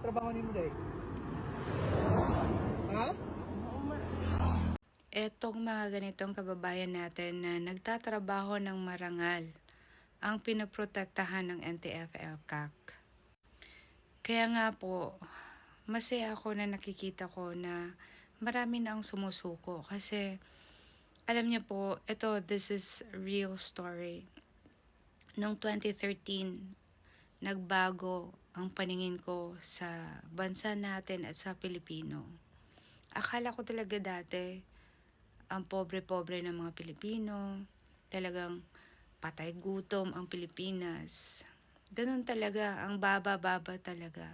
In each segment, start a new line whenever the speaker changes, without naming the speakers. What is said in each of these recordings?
trabaho ni mo day? Ha?
Etong mga ganitong kababayan natin na nagtatrabaho ng marangal ang pinoprotektahan ng NTF-ELCAC. Kaya nga po, masaya ako na nakikita ko na marami na ang sumusuko kasi alam niyo po, ito, this is real story. Noong 2013, nagbago ang paningin ko sa bansa natin at sa Pilipino. Akala ko talaga dati, ang pobre-pobre ng mga Pilipino, talagang patay gutom ang Pilipinas. Ganun talaga, ang baba-baba talaga.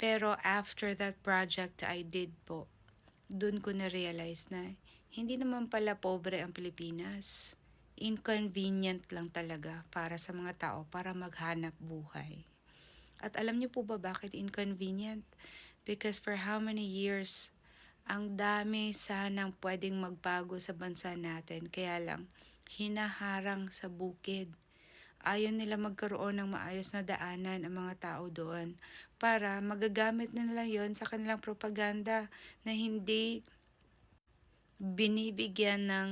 Pero after that project I did po, dun ko na-realize na hindi naman pala pobre ang Pilipinas. Inconvenient lang talaga para sa mga tao para maghanap buhay. At alam niyo po ba bakit inconvenient? Because for how many years, ang dami sanang pwedeng magbago sa bansa natin. Kaya lang, hinaharang sa bukid. Ayaw nila magkaroon ng maayos na daanan ang mga tao doon para magagamit nila yon sa kanilang propaganda na hindi binibigyan ng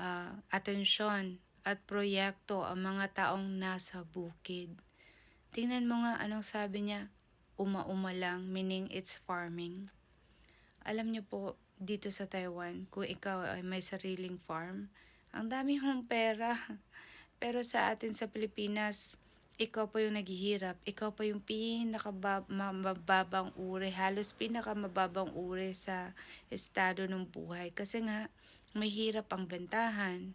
ah, atensyon at proyekto ang mga taong nasa bukid. Tingnan mo nga anong sabi niya, uma-uma lang, meaning it's farming. Alam niyo po, dito sa Taiwan, kung ikaw ay may sariling farm, ang dami mong pera. Pero sa atin sa Pilipinas, ikaw pa yung naghihirap. Ikaw pa yung pinakamababang uri, halos pinakamababang uri sa estado ng buhay. Kasi nga, may hirap ang bentahan.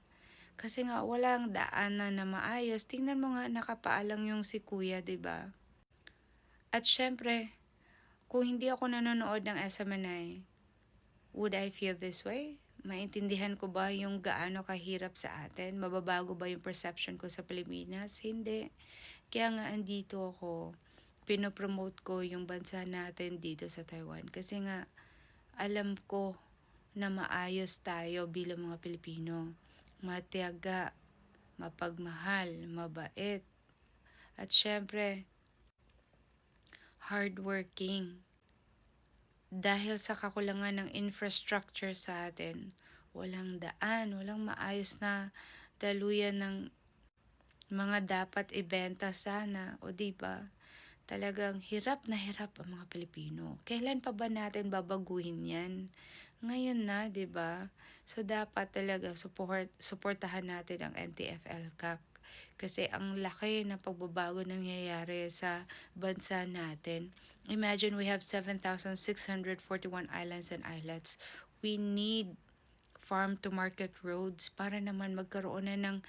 Kasi nga, walang daanan na maayos. Tingnan mo nga, nakapaalang yung si kuya, 'di ba? At syempre, kung hindi ako nanonood ng SMNI, would I feel this way? Maintindihan ko ba yung gaano kahirap sa atin? Mababago ba yung perception ko sa Pilipinas? Hindi. Kaya nga andito ako, pinopromote ko yung bansa natin dito sa Taiwan. Kasi nga, alam ko na maayos tayo bilang mga Pilipino. Matiyaga, mapagmahal, mabait. At syempre, hardworking. Dahil sa kakulangan ng infrastructure sa atin, walang daan, walang maayos na daluyan ng mga dapat ibenta sana, o di ba? Talagang hirap na hirap ang mga Pilipino. Kailan pa ba natin babaguhin yan? Ngayon na, di ba? So dapat talaga support, supportahan natin ang NTF-ELCAC kasi ang laki ng pagbabago nangyayari sa bansa natin. Imagine we have 7,641 islands and islets. We need farm to market roads para naman magkaroon na ng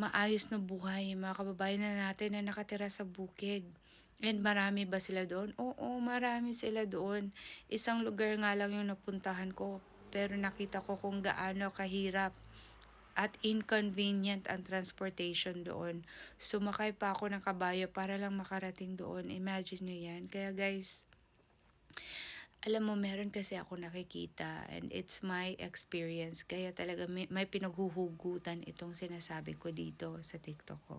maayos na buhay mga kababayan na natin na nakatira sa bukid. And marami ba sila doon? Oo, marami sila doon. Isang lugar nga lang yung napuntahan ko pero nakita ko kung gaano kahirap at inconvenient ang transportation doon. Sumakay pa ako ng kabayo para lang makarating doon. Imagine nyo yan. Kaya guys, alam mo, meron kasi ako nakikita and it's my experience. Kaya talaga may, may pinaghuhugutan itong sinasabi ko dito sa TikTok ko.